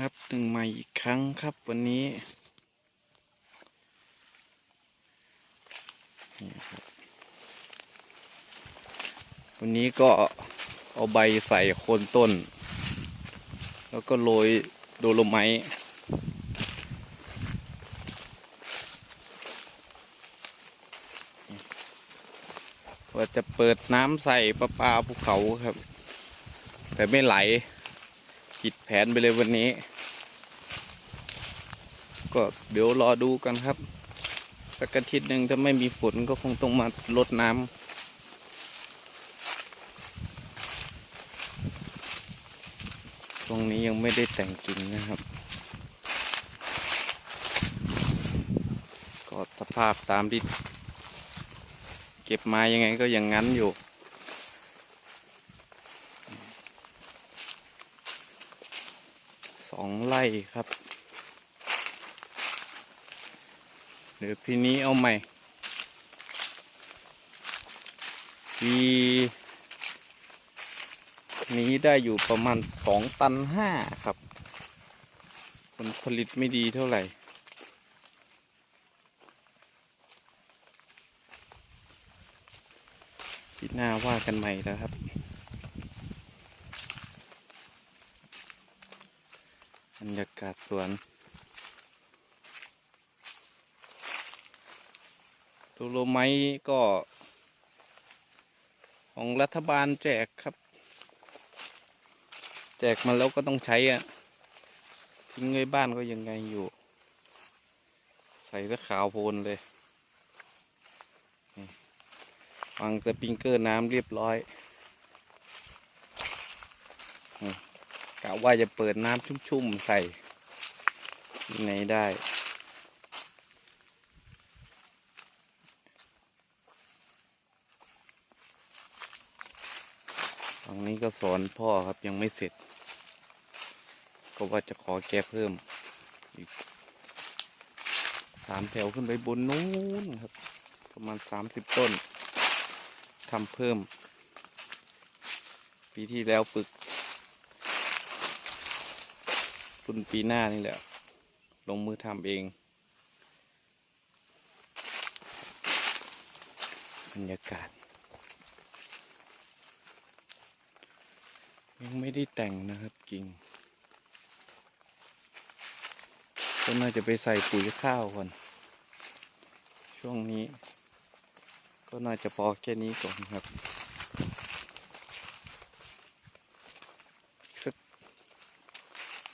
ครับหนึ่งใหม่อีกครั้งครับวันนี้นี่ครับวันนี้ก็เอาใบใส่โคนต้น แล้วก็โรยโดโลไมต์ว่าจะเปิดน้ำใส่ประปาภูเขาครับ แต่ไม่ไหลผิดแผนไปเลยวันนี้ ก็เดี๋ยวรอดูกันครับสักอาทิตย์หนึ่งถ้าไม่มีฝนก็คงต้องมาลดน้ำตรงนี้ยังไม่ได้แต่งกิ่งนะครับ ก็สภาพตามที่เก็บมายังไงก็อย่างนั้นอยู่ สองไร่ครับ เดี๋ยวพี่นี้เอาใหม่ปีนี้ได้อยู่ประมาณสองตันห้าครับ ผลผลิตไม่ดีเท่าไหร่ที่หน้าว่ากันใหม่แล้วครับ บรรยากาศสวน ตูโลไม้ก็ ของรัฐบาลแจกครับ แจกมาแล้วก็ต้องใช้อะทิ้งไว้บ้านก็ยังไงอยู่ ใส่แล้วขาวโพลนเลยวางสปริงเกอร์น้ำเรียบร้อยกะว่าจะเปิดน้ำชุ่มๆใส่ที่ไหนได้ ฝั่งนี้ก็สอนพ่อครับยังไม่เสร็จ ก็ว่าจะขอแกเพิ่มอีกสามแถวขึ้นไปบนนู้นครับ ประมาณสามสิบต้นทำเพิ่ม ปีที่แล้วฝึกตุนปีหน้านี่แหละ ลงมือทำเอง บรรยากาศ ยังไม่ได้แต่งนะครับกิ่งก็น่าจะไปใส่ปุ๋ยข้าวก่อน ช่วงนี้ ก็น่าจะพอแค่นี้ก่อนครับสัก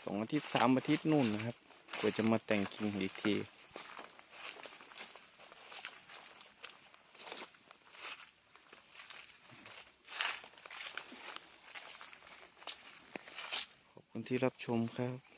สองอาทิตย์สามอาทิตย์นู่นนะครับกว่าจะมาแต่งกิ่งอีกที คุณที่รับชมครับ